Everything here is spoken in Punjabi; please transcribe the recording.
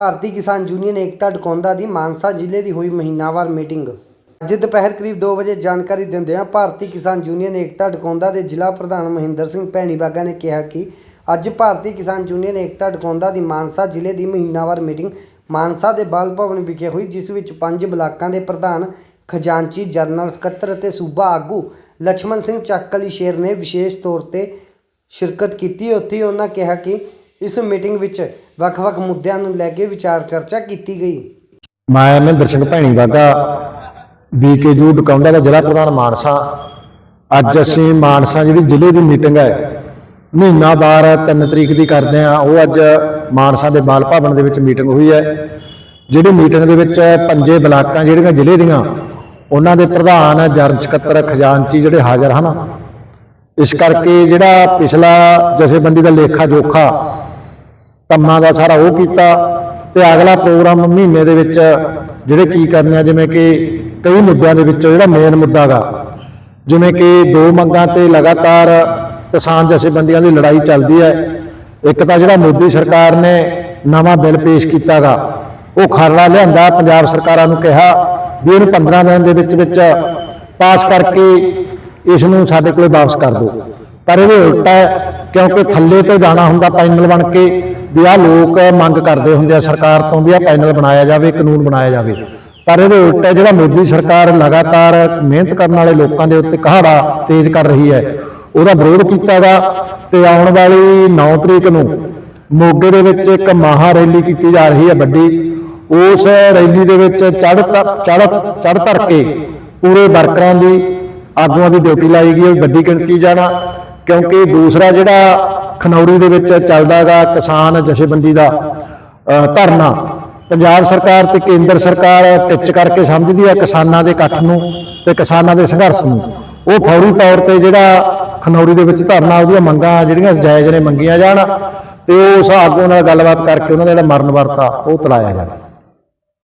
ਭਾਰਤੀ ਕਿਸਾਨ ਯੂਨੀਅਨ ਏਕਤਾ ਡਕੌਂਦਾ ਦੀ ਮਾਨਸਾ ਜ਼ਿਲ੍ਹੇ ਦੀ ਹੋਈ ਮਹੀਨਾਵਾਰ ਮੀਟਿੰਗ। ਅੱਜ ਦੁਪਹਿਰ ਕਰੀਬ 2 ਵਜੇ ਜਾਣਕਾਰੀ ਦਿੰਦਿਆਂ ਭਾਰਤੀ ਕਿਸਾਨ ਯੂਨੀਅਨ ਏਕਤਾ ਡਕੌਂਦਾ ਦੇ ਜ਼ਿਲ੍ਹਾ ਪ੍ਰਧਾਨ ਮਹਿੰਦਰ ਸਿੰਘ ਭੈਣੀਬਾਗਾ ਨੇ ਕਿਹਾ ਕਿ ਅੱਜ ਭਾਰਤੀ ਕਿਸਾਨ ਯੂਨੀਅਨ ਏਕਤਾ ਡਕੌਂਦਾ ਦੀ ਮਾਨਸਾ ਜ਼ਿਲ੍ਹੇ ਦੀ ਮਹੀਨਾਵਾਰ ਮੀਟਿੰਗ ਮਾਨਸਾ ਦੇ ਬਾਲ ਭਵਨ ਵਿਖੇ ਹੋਈ, ਜਿਸ ਵਿੱਚ ਪੰਜ ਬਲਾਕਾਂ ਦੇ ਪ੍ਰਧਾਨ ਖਜਾਂਚੀ ਜਨਰਲ ਸਕੱਤਰ ਅਤੇ ਸੂਬਾ ਆਗੂ ਲక్ష్మణ ਸਿੰਘ ਚੱਕਲੀ ਸ਼ੇਰ ਨੇ ਵਿਸ਼ੇਸ਼ ਤੌਰ ਤੇ ਸ਼ਿਰਕਤ ਕੀਤੀ। ਉੱਥੇ ਉਹਨਾਂ ਕਿਹਾ ਕਿ ਇਸ ਮੀਟਿੰਗ ਵਿੱਚ ਵੱਖ-ਵੱਖ ਮੁੱਦਿਆਂ ਨੂੰ ਲੈ ਕੇ ਵਿਚਾਰ ਚਰਚਾ ਕੀਤੀ ਗਈ। ਮੈਂ ਮਹਿੰਦਰ ਸਿੰਘ ਭੈਣੀ ਵਾਗਾ ਬਾਗਾ ਬੀਕੇਯੂ ਡਕਾਉਂਦਾ ਦਾ ਜ਼ਿਲ੍ਹਾ ਪ੍ਰਧਾਨ ਮਾਨਸਾ। ਅੱਜ ਅਸੀਂ ਮਾਨਸਾ ਜਿਹੜੀ ਜ਼ਿਲ੍ਹੇ ਦੀ ਮੀਟਿੰਗ ਹੈ ਮਹੀਨਾਵਾਰ 3 ਤਰੀਕ ਦੀ ਕਰਦੇ ਆ ਉਹ ਅੱਜ ਮਾਨਸਾ ਦੇ ਬਾਲ ਭਵਨ ਦੇ ਵਿੱਚ ਮੀਟਿੰਗ ਹੋਈ ਹੈ। ਜਿਹੜੀ ਮੀਟਿੰਗ ਦੇ ਵਿੱਚ ਪੰਜੇ ਬਲਾਕਾਂ ਜਿਹੜੀਆਂ ਜ਼ਿਲ੍ਹੇ ਦੀਆਂ, ਉਹਨਾਂ ਦੇ ਪ੍ਰਧਾਨ ਜਰਨ ਸਕੱਤਰ ਖਜ਼ਾਨਚੀ ਜਿਹੜੇ ਹਾਜ਼ਰ ਹਨ। ਇਸ ਕਰਕੇ ਜਿਹੜਾ ਪਿਛਲਾ ਜਥੇਬੰਦੀ ਦਾ ਲੇਖਾ ਜੋਖਾ ਕੰਮਾਂ ਦਾ ਸਾਰਾ ਉਹ ਕੀਤਾ ਤੇ ਅਗਲਾ ਪ੍ਰੋਗਰਾਮ ਮਹੀਨੇ ਦੇ ਵਿੱਚ ਜਿਹੜੇ ਕੀ ਕਰਨੇ ਆ, ਜਿਵੇਂ ਕਿ ਕਈ ਮੁੱਦਿਆਂ ਦੇ ਵਿੱਚੋਂ ਜਿਹੜਾ ਮੇਨ ਮੁੱਦਾ ਗਾ, ਜਿਵੇਂ ਕਿ ਦੋ ਮੰਗਾਂ ਤੇ ਲਗਾਤਾਰ ਕਿਸਾਨ ਜਥੇਬੰਦੀਆਂ ਦੀ ਲੜਾਈ ਚੱਲਦੀ ਹੈ। ਇੱਕ ਤਾਂ ਜਿਹੜਾ ਮੋਦੀ ਸਰਕਾਰ ਨੇ ਨਵਾਂ ਬਿੱਲ ਪੇਸ਼ ਕੀਤਾਗਾ ਉਹ ਖਰੜਾ ਲਿਆਂਦਾ, ਪੰਜਾਬ ਸਰਕਾਰਾਂ ਨੂੰ ਕਿਹਾ ਵੀ ਇਹਨੂੰ 15 ਦਿਨ ਦੇ ਵਿੱਚ ਵਿੱਚ ਪਾਸ ਕਰਕੇ ਇਸ ਨੂੰ ਸਾਡੇ ਕੋਲੇ ਵਾਪਸ ਕਰ ਦਿਓ। ਪਰ ਇਹਦੇ ਉਲਟਾ ਹੈ ਕਿਉਂਕਿ ਥੱਲੇ ਤੋਂ ਜਾਣਾ ਹੁੰਦਾ ਪੈਨਲ ਬਣ ਕੇ ਵੀ ਆਹ ਲੋਕ ਮੰਗ ਕਰਦੇ ਹੁੰਦੇ ਆ ਸਰਕਾਰ ਤੋਂ ਵੀ ਆਹ ਪੈਨਲ ਬਣਾਇਆ ਜਾਵੇ, ਕਾਨੂੰਨ ਬਣਾਇਆ ਜਾਵੇ। ਪਰ ਇਹਦੇ ਉਲਟਾ ਜਿਹੜਾ ਮੋਦੀ ਸਰਕਾਰ ਲਗਾਤਾਰ ਮਿਹਨਤ ਕਰਨ ਵਾਲੇ ਲੋਕਾਂ ਦੇ ਉੱਤੇ ਕਹਾੜਾ ਤੇਜ਼ ਕਰ ਰਹੀ ਹੈ, ਉਹਦਾ ਵਿਰੋਧ ਕੀਤਾਗਾ ਤੇ ਆਉਣ ਵਾਲੀ 9 ਤਰੀਕ ਨੂੰ ਮੋਗੇ ਦੇ ਵਿੱਚ ਇੱਕ ਮਹਾ ਰੈਲੀ ਕੀਤੀ ਜਾ ਰਹੀ ਹੈ ਵੱਡੀ। ਉਸ ਰੈਲੀ ਦੇ ਵਿੱਚ ਚੜ੍ਹ ਚੜ ਚੜ ਧਰ ਕੇ ਪੂਰੇ ਵਰਕਰਾਂ ਦੀ ਆਗੂਆਂ ਦੀ ਡਿਊਟੀ ਲਾਈ ਗਈ ਹੈ, ਵੱਡੀ ਗਿਣਤੀ ਜਾਣਾ। ਕਿਉਂਕਿ ਦੂਸਰਾ ਜਿਹੜਾ ਖਨੌਰੀ ਦੇ ਵਿੱਚ ਚੱਲਦਾਗਾ ਕਿਸਾਨ ਜਥੇਬੰਦੀ ਦਾ ਧਰਨਾ, ਪੰਜਾਬ ਸਰਕਾਰ ਤੇ ਕੇਂਦਰ ਸਰਕਾਰ ਟਿੱਚ ਕਰਕੇ ਸਮਝਦੀ ਹੈ ਕਿਸਾਨਾਂ ਦੇ ਇਕੱਠ ਨੂੰ ਤੇ ਕਿਸਾਨਾਂ ਦੇ ਸੰਘਰਸ਼ ਨੂੰ। ਉਹ ਫੌਰੀ ਤੌਰ ਤੇ ਜਿਹੜਾ ਖਨੌਰੀ ਦੇ ਵਿੱਚ ਧਰਨਾ, ਉਹਦੀਆਂ ਮੰਗਾਂ ਜਿਹੜੀਆਂ ਜਾਇਜ਼ ਨੇ ਮੰਗੀਆਂ ਜਾਣ ਤੇ ਉਸ ਆਗੂ ਨਾਲ ਗੱਲਬਾਤ ਕਰਕੇ ਉਹਨਾਂ ਦਾ ਜਿਹੜਾ ਮਰਨ ਵਰਤਾ ਉਹ ਤਲਾਇਆ ਜਾਵੇ।